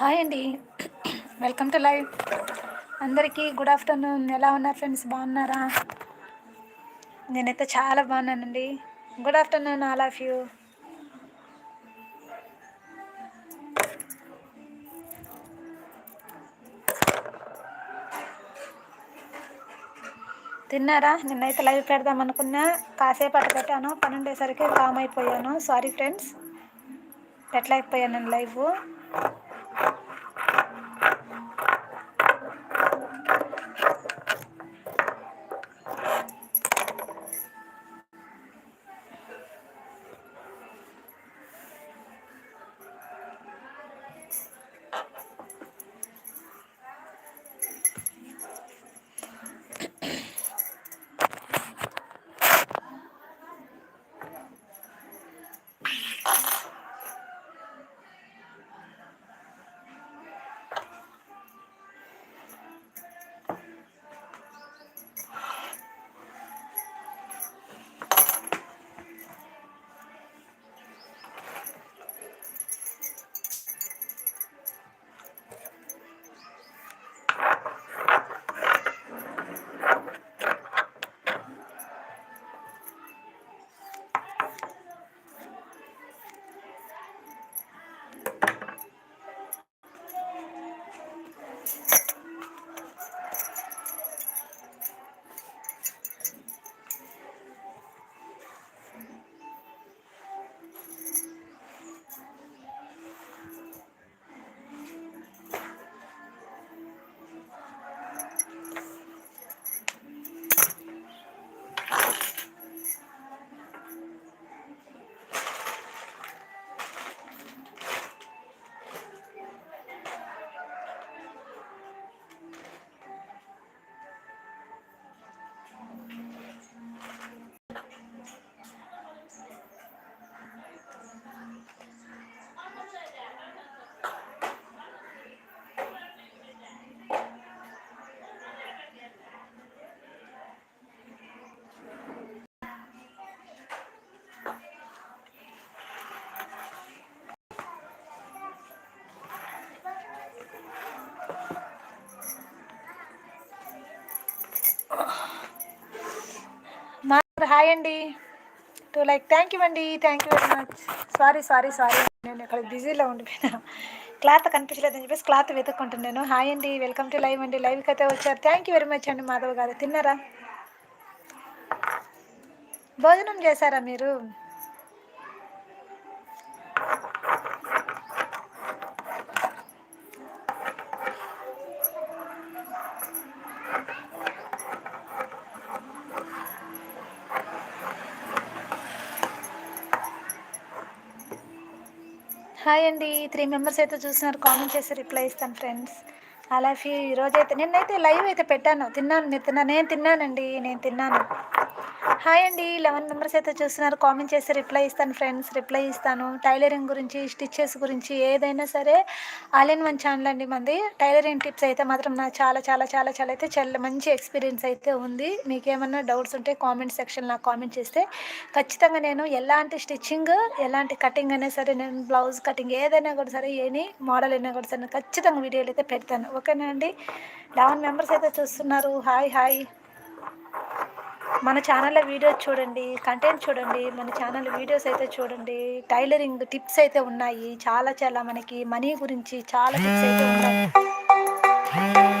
Hi అండి. Welcome to live అందరికీ good afternoon ఎలా ఉన్నారు ఫ్రెండ్స్ బాగున్నారా? నేనైతే చాలా బాగున్నానండి. Good afternoon all of you తిన్నారా? నిన్నైతే లైవ్ పెడదాం అనుకున్నా. కాసేపు అట్ట పెట్టాను పని ఉండేసరికి కామ్ అయిపోయాను సారీ ఫ్రెండ్స్ ఎట్లా అయిపోయాను లైవ్ Thank you. హాయ్ అండి. టూ లైక్ థ్యాంక్ యూ అండి. Thank you very much sorry sorry sorry నేను ఇక్కడ బిజీలో ఉండిపోయాను. క్లాత్ కనిపించలేదని చెప్పేసి క్లాత్ వెతుక్కుంటున్నాను. హాయ్ అండి. వెల్కమ్ టు లైవ్ అండి. లైవ్కి అయితే వచ్చారు. థ్యాంక్ యూ వెరీ మచ్ అండి మాధవ్ గారు. తిన్నారా? భోజనం చేశారా మీరు? హాయ్ అండి. త్రీ మెంబర్స్ అయితే చూసినారు కామెంట్ చేసి రిప్లై ఇస్తాను ఫ్రెండ్స్. అలా ఫీ ఈరోజు అయితే నిన్నైతే లైవ్ అయితే పెట్టాను. తిన్నాను. మీరు తిన్నా నేను తిన్నానండి. నేను తిన్నాను. హాయ్ అండి. లెవెన్ మెంబర్స్ అయితే చూస్తున్నారు. కామెంట్ చేసి రిప్లై ఇస్తాను ఫ్రెండ్స్. రిప్లై ఇస్తాను. టైలరింగ్ గురించి స్టిచ్చెస్ గురించి ఏదైనా సరే ఆల్ ఇన్ వన్ ఛానల్ అండి మంది. టైలరింగ్ టిప్స్ అయితే మాత్రం నా చాలా చాలా చాలా చాలా అయితే చాలా మంచి ఎక్స్పీరియన్స్ అయితే ఉంది. మీకు ఏమన్నా డౌట్స్ ఉంటే కామెంట్ సెక్షన్ నాకు కామెంట్ చేస్తే ఖచ్చితంగా నేను ఎలాంటి స్టిచ్చింగ్ ఎలాంటి కటింగ్ అయినా సరే నేను బ్లౌజ్ కటింగ్ ఏదైనా కూడా సరే ఏని మోడల్ అయినా కూడా సరే ఖచ్చితంగా వీడియోలు అయితే పెడతాను. ఓకేనా అండి? లెవెన్ మెంబర్స్ అయితే చూస్తున్నారు. Hi hi. మన ఛానల్లో వీడియోస్ చూడండి కంటెంట్ చూడండి మన ఛానల్ వీడియోస్ అయితే చూడండి. టైలరింగ్ టిప్స్ అయితే ఉన్నాయి. చాలా చాలా మనకి మనీ గురించి చాలా టిప్స్ అయితే ఉన్నాయి.